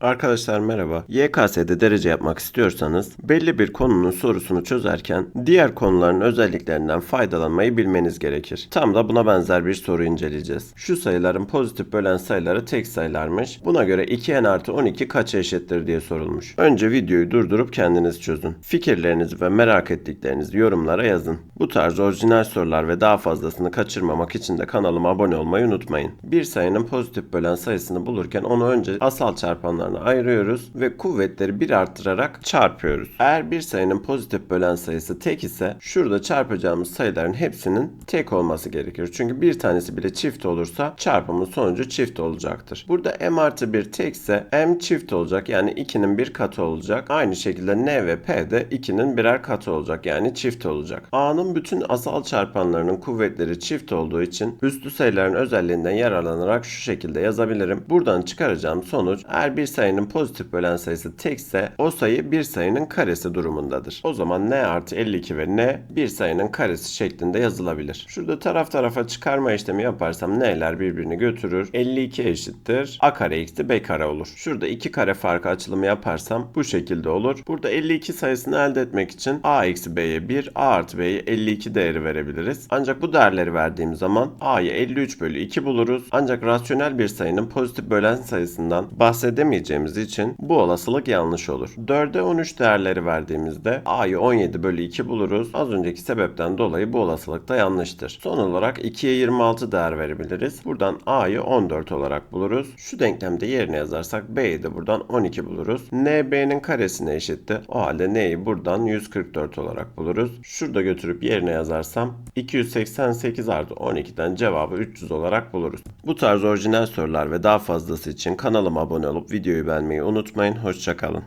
Arkadaşlar merhaba. YKS'de derece yapmak istiyorsanız belli bir konunun sorusunu çözerken diğer konuların özelliklerinden faydalanmayı bilmeniz gerekir. Tam da buna benzer bir soru inceleyeceğiz. Şu sayıların pozitif bölen sayıları tek sayılarmış. Buna göre 2n artı 12 kaça eşittir diye sorulmuş. Önce videoyu durdurup kendiniz çözün. Fikirlerinizi ve merak ettiklerinizi yorumlara yazın. Bu tarz orijinal sorular ve daha fazlasını kaçırmamak için de kanalıma abone olmayı unutmayın. Bir sayının pozitif bölen sayısını bulurken onu önce asal çarpanlarına ayırıyoruz ve kuvvetleri bir arttırarak çarpıyoruz. Eğer bir sayının pozitif bölen sayısı tek ise şurada çarpacağımız sayıların hepsinin tek olması gerekir. Çünkü bir tanesi bile çift olursa çarpımın sonucu çift olacaktır. Burada m artı 1 tekse m çift olacak yani 2'nin bir katı olacak. Aynı şekilde n ve p de 2'nin birer katı olacak yani çift olacak. a'nın bütün asal çarpanlarının kuvvetleri çift olduğu için üstü sayıların özelliğinden yararlanarak şu şekilde yazabilirim. Buradan çıkaracağım sonuç eğer bir sayının pozitif bölen sayısı tekse o sayı bir sayının karesi durumundadır. O zaman n artı 52 ve n bir sayının karesi şeklinde yazılabilir. Şurada taraf tarafa çıkarma işlemi yaparsam n'ler birbirini götürür. 52 eşittir. a kare eksi b kare olur. Şurada 2 kare farkı açılımı yaparsam bu şekilde olur. Burada 52 sayısını elde etmek için a eksi b'ye 1, a artı b'ye 52 değeri verebiliriz. Ancak bu değerleri verdiğim zaman a'yı 53 bölü 2 buluruz. Ancak rasyonel bir sayının pozitif bölen sayısından bahsedemeyeceğimiz için bu olasılık yanlış olur. 4'e 13 değerleri verdiğimizde a'yı 17 bölü 2 buluruz. Az önceki sebepten dolayı bu olasılık da yanlıştır. Son olarak 2'ye 26 değer verebiliriz. Buradan a'yı 14 olarak buluruz. Şu denklemde yerine yazarsak b'yi de buradan 12 buluruz. n b'nin karesine eşitti. O halde n'yi buradan 144 olarak buluruz. Şurada götürüp yerine yazarsam 288 artı 12'den cevabı 300 olarak buluruz. Bu tarz orijinal sorular ve daha fazlası için kanalıma abone olup videoyu beğenmeyi unutmayın. Hoşçakalın.